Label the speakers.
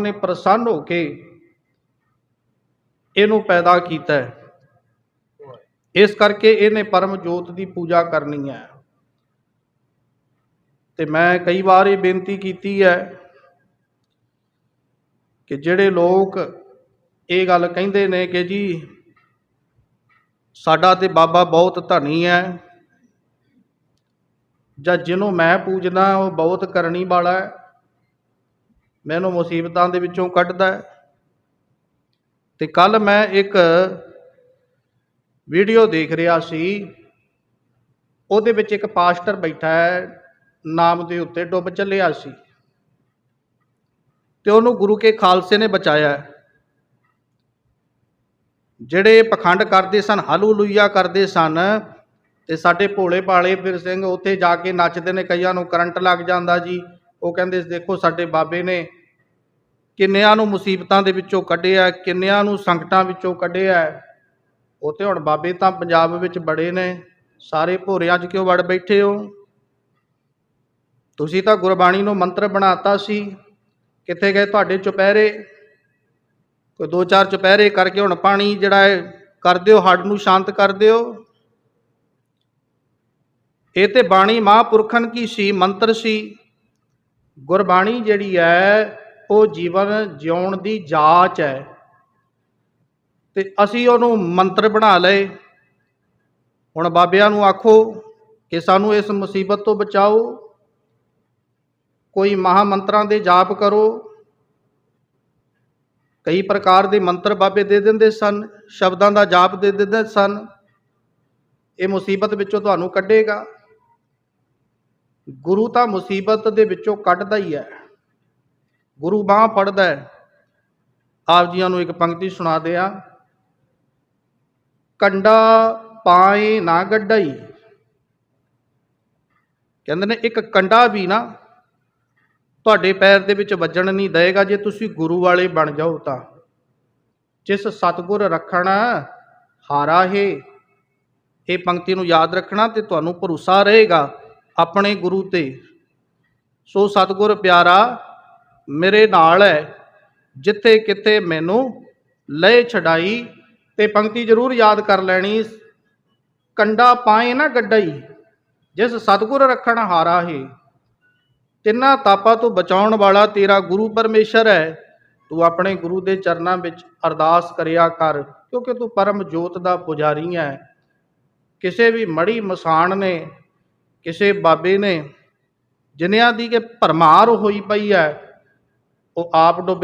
Speaker 1: ਨੇ ਪ੍ਰਸੰਨ ਹੋ ਕੇ ਇਹਨੂੰ ਪੈਦਾ ਕੀਤਾ ਇਸ ਕਰਕੇ ਇਹਨੇ ਪਰਮ ਜੋਤ ਦੀ ਪੂਜਾ ਕਰਨੀ ਹੈ। ਤੇ ਮੈਂ ਕਈ ਵਾਰ ਇਹ ਬੇਨਤੀ ਕੀਤੀ ਹੈ ਕਿ ਜਿਹੜੇ ਲੋਕ ਇਹ ਗੱਲ ਕਹਿੰਦੇ ਨੇ ਕਿ ਜੀ, ਸਾਡਾ ਤੇ ਬਾਬਾ ਬਹੁਤ ਧਨੀ ਹੈ ਜਾਂ ਜਿਹਨੂੰ ਮੈਂ ਪੂਜਦਾ ਉਹ ਬਹੁਤ ਕਰਨੀ ਵਾਲਾ ਹੈ। ਮੈਨੂੰ ਮੁਸੀਬਤਾਂ ਦੇ ਵਿੱਚੋਂ ਕੱਢਦਾ ਹੈ। ਤੇ ਕੱਲ ਮੈਂ ਇੱਕ ਵੀਡੀਓ ਦੇਖ ਰਿਹਾ ਸੀ। ਉਹਦੇ ਵਿੱਚ ਇੱਕ ਪਾਸਟਰ ਬੈਠਾ ਹੈ, ਨਾਮ ਦੇ ਉੱਤੇ ਡੁੱਬ ਚੱਲਿਆ ਸੀ। ਤੇ ਉਹਨੂੰ ਗੁਰੂ ਕੇ ਖਾਲਸੇ ਨੇ ਬਚਾਇਆ ਜਿਹੜੇ ਪਖੰਡ ਕਰਦੇ ਸਨ, ਹਲੂਲੂਇਆ ਕਰਦੇ ਸਨ, ਤੇ ਸਾਡੇ ਭੋਲੇ ਭਾਲੇ ਫਿਰ ਸਿੰਘ ਉੱਥੇ ਜਾ ਕੇ ਨੱਚਦੇ ਨੇ, ਕਈਆਂ ਨੂੰ ਕਰੰਟ ਲੱਗ ਜਾਂਦਾ ਜੀ। ਉਹ ਕਹਿੰਦੇ ਦੇਖੋ ਸਾਡੇ ਬਾਬੇ ਨੇ ਕਿੰਨਿਆਂ ਨੂੰ ਮੁਸੀਬਤਾਂ ਦੇ ਵਿੱਚੋਂ ਕੱਢਿਆ, ਕਿੰਨਿਆਂ ਨੂੰ ਸੰਕਟਾਂ ਵਿੱਚੋਂ ਕੱਢਿਆ। ਉਹ ਉੱਥੇ ਹੁਣ ਬਾਬੇ ਤਾਂ ਪੰਜਾਬ ਵਿੱਚ ਬੜੇ ਨੇ, ਸਾਰੇ ਭੋਰਿਆਂ 'ਚ ਕਿਉਂ ਵੜ ਬੈਠੇ ਹੋ? ਤੁਸੀਂ ਤਾਂ ਗੁਰਬਾਣੀ ਨੂੰ ਮੰਤਰ ਬਣਾਤਾ ਸੀ, ਕਿੱਥੇ ਗਏ ਤੁਹਾਡੇ ਚੁਪਹਿਰੇ? ਕੋਈ ਦੋ ਚਾਰ ਚੁਪਹਿਰੇ ਕਰਕੇ ਹੁਣ ਪਾਣੀ ਜਿਹੜਾ ਹੈ, ਕਰ ਦਿਓ ਹੱਡ ਨੂੰ ਸ਼ਾਂਤ ਕਰ ਦਿਓ। ਇਹ ਤੇ ਬਾਣੀ ਮਹਾਂਪੁਰਖਨ ਕੀ ਸੀ, ਮੰਤਰ ਸੀ। ਗੁਰਬਾਣੀ ਜਿਹੜੀ ਹੈ, ਉਹ ਜੀਵਨ ਜਿਉਣ ਦੀ ਜਾਂਚ ਹੈ। ਤੇ ਅਸੀਂ ਉਹਨੂੰ ਮੰਤਰ ਬਣਾ ਲਏ। ਹੁਣ ਬਾਬਿਆਂ ਨੂੰ ਆਖੋ ਕਿ ਸਾਨੂੰ ਇਸ ਮੁਸੀਬਤ ਤੋਂ ਬਚਾਓ। ਕੋਈ ਮਹਾ ਮੰਤਰਾਂ ਦੇ ਜਾਪ ਕਰੋ। ਕਈ ਪ੍ਰਕਾਰ ਦੇ ਮੰਤਰ ਬਾਬੇ ਦੇ ਦਿੰਦੇ ਸਨ, ਸ਼ਬਦਾਂ ਦਾ ਜਾਪ ਦੇ ਦਿੰਦੇ ਸਨ। ਇਹ ਮੁਸੀਬਤ ਵਿੱਚੋਂ ਤੁਹਾਨੂੰ ਕੱਢੇਗਾ। ਗੁਰੂ ਤਾਂ ਮੁਸੀਬਤ ਦੇ ਵਿੱਚੋਂ ਕੱਢਦਾ ਹੀ ਹੈ। ਗੁਰੂ ਬਾਹ ਫੜਦਾ ਹੈ। ਆਪ ਜੀਆਂ ਨੂੰ ਇੱਕ ਪੰਕਤੀ ਸੁਣਾ ਦਿਆਂ। ਕੰਡਾ ਪਾਏ ਨਾ ਗੱਡਈ। ਕਹਿੰਦੇ ਨੇ, ਇੱਕ ਕੰਡਾ ਵੀ ਨਾ ਤੁਹਾਡੇ ਪੈਰ ਦੇ ਵਿੱਚ ਵੱਜਣ ਨਹੀਂ ਦੇਗਾ ਜੇ ਤੁਸੀਂ ਗੁਰੂ ਵਾਲੇ ਬਣ ਜਾਓ ਤਾਂ। ਜਿਸ ਸਤਗੁਰ ਰੱਖਣਾ ਹਾਰਾ ਹੈ, ਇਹ ਪੰਕਤੀ ਨੂੰ ਯਾਦ ਰੱਖਣਾ ਤੇ ਤੁਹਾਨੂੰ ਭਰੋਸਾ ਰਹੇਗਾ। ਆਪਣੇ ਗੁਰੂ ਤੇ। ਸੋ ਸਤਗੁਰ ਪਿਆਰਾ, ਮੇਰੇ ਨਾਲ ਹੈ ਜਿੱਥੇ ਕਿਤੇ ਮੈਨੂੰ ਲੈ ਛਡਾਈ ਤੇ ਪੰਕਤੀ ਜ਼ਰੂਰ ਯਾਦ ਕਰ ਲੈਣੀ। ਕੰਡਾ ਪਾਏ ਨਾ ਗੱਡਈ, ਜਿਸ ਸਤਗੁਰ ਰੱਖਣ ਹਾਰਾ ਹੈ। ਤਿੰਨਾਂ ਤਾਪਾਂ ਤੋਂ ਬਚਾਉਣ ਵਾਲਾ ਤੇਰਾ ਗੁਰੂ ਪਰਮੇਸ਼ਰ ਹੈ ਤੂੰ ਆਪਣੇ ਗੁਰੂ ਦੇ ਚਰਨਾਂ ਵਿੱਚ ਅਰਦਾਸ ਕਰਿਆ ਕਰ, ਕਿਉਂਕਿ ਤੂੰ ਪਰਮ ਜੋਤ ਦਾ ਪੁਜਾਰੀ ਹੈ ਕਿਸੇ ਵੀ ਮੜੀ ਮਸਾਣ ਨੇ ਕਿਸੇ ਬਾਬੇ ਨੇ ਜਿਨ੍ਹਾਂ ਦੀ ਕਿ ਭਰਮਾਰ ਹੋਈ ਪਈ ਹੈ ਉਹ ਆਪ ਡੁੱਬ